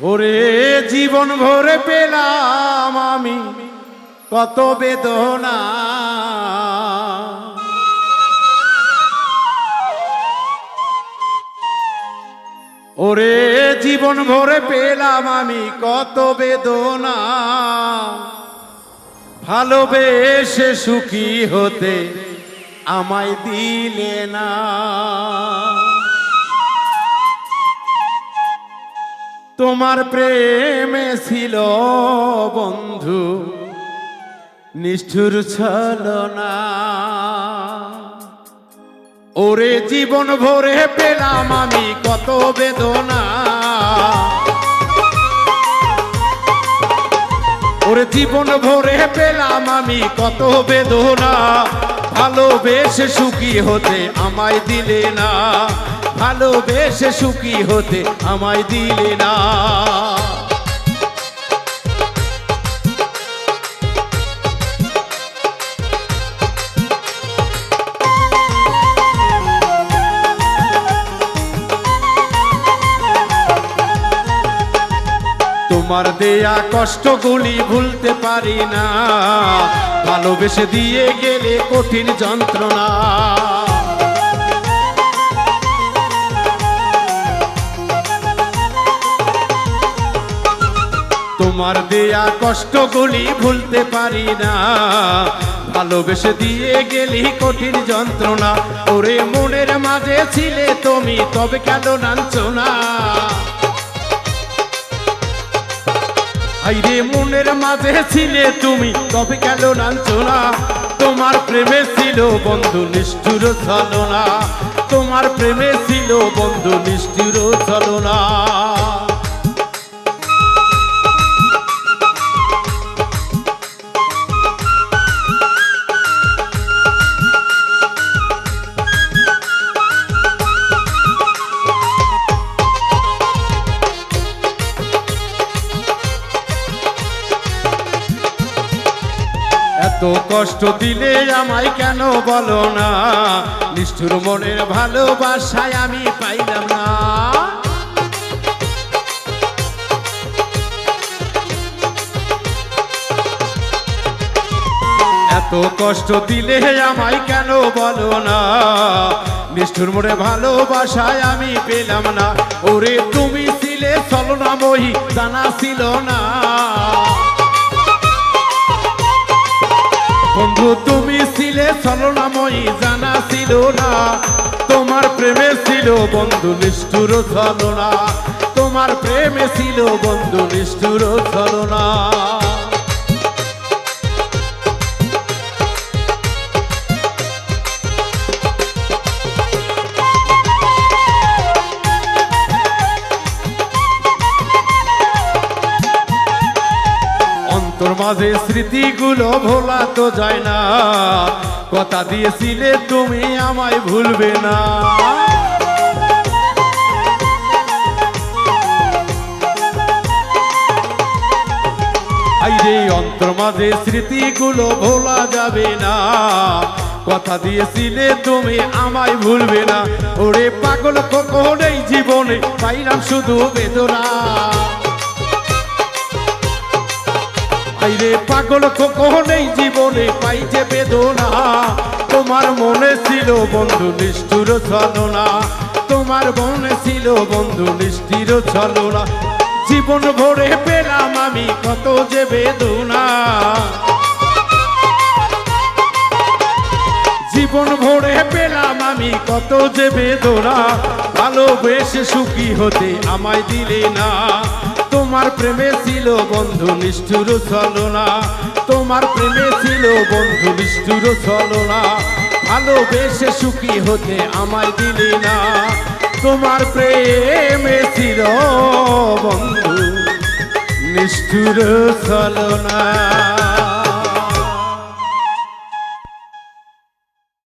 ওরে জীবন ভরে পেলাম আমি, কত বেদনা। ওরে জীবন ভরে পেলাম আমি, কত বেদনা। ভালোবেসে সুখী হতে আমায় দিলে না। তোমার প্রেমে ছিল বন্ধু, নিষ্ঠুর ছলনা। ওরে জীবন ভরে পেলাম আমি কত বেদনা। ওরে জীবন ভরে পেলাম আমি কত বেদনা। ভালোবেসে সুখী হতে আমায় দিলে না। ভালোবেসে সুখী হতে আমায় দিলে না। তোমার দেয়া কষ্টগুলি ভুলতে পারি না। ভালোবেসে দিয়ে গেলে কঠিন যন্ত্রণা। তোমার দেয়া কষ্টগুলি ভুলতে পারি না। ভালোবেসে দিয়ে গেলি কঠিন যন্ত্রণা। ওরে মনের মাঝে ছিলে তুমি, তবে কেন নাচো না? আইরে মনের মাঝে ছিলে তুমি, তবে কেন নাচো না? তোমার প্রেমে ছিল বন্ধু নিষ্ঠুর ছলনা। তোমার প্রেমে ছিল বন্ধু নিষ্ঠুর ছলনা। এত কষ্ট দিলে আমায় কেন বলো না? নিষ্ঠুর মনের ভালোবাসায় আমি পাইলাম না। এত কষ্ট দিলে আমায় কেন বলো না? নিষ্ঠুর মোড়ে ভালোবাসায় আমি পেলাম না। ওরে তুমি ছিলে ছলনাময়ী জানা ছিল না। বন্ধু, তুমি ছিলে ছলনাময়ী জানা ছিল না। তোমার প্রেমে ছিল বন্ধু, নিষ্ঠুর ছলনা। তোমার প্রেমে ছিল বন্ধু, নিষ্ঠুর ছলনা। মাঝে স্মৃতিগুলো ভোলা তো যায় না। কথা দিয়েছিলে তুমি আমায় ভুলবে না। আইরে, অন্তর মাঝে স্মৃতিগুলো ভোলা যাবে না। কথা দিয়েছিলে তুমি আমায় ভুলবে না। ওরে পাগল কখন এই জীবনে পাইলাম শুধু বেদনা। আইরে পাগল কখন এই জীবনে পাইছে বেদনা। তোমার মনে ছিল বন্ধু নিষ্ঠুর ছলনা। তোমার মনে ছিল বন্ধু নিষ্ঠুর ছলনা। জীবন ভরে পেলাম আমি কত যে বেদনা। জীবন ভরে পেলাম আমি কত যে বেদনা। ভালোবেসে সুখী হতে আমায় দিলে না। তোমার প্রেমে ছিল বন্ধু নিষ্ঠুর ছলনা। তোমার প্রেমে ছিল বন্ধু নিষ্ঠুর ছলনা। ভালোবেসে সুখী হতে আমায় দিলি না। তোমার প্রেমে ছিল বন্ধু নিষ্ঠুর ছলনা।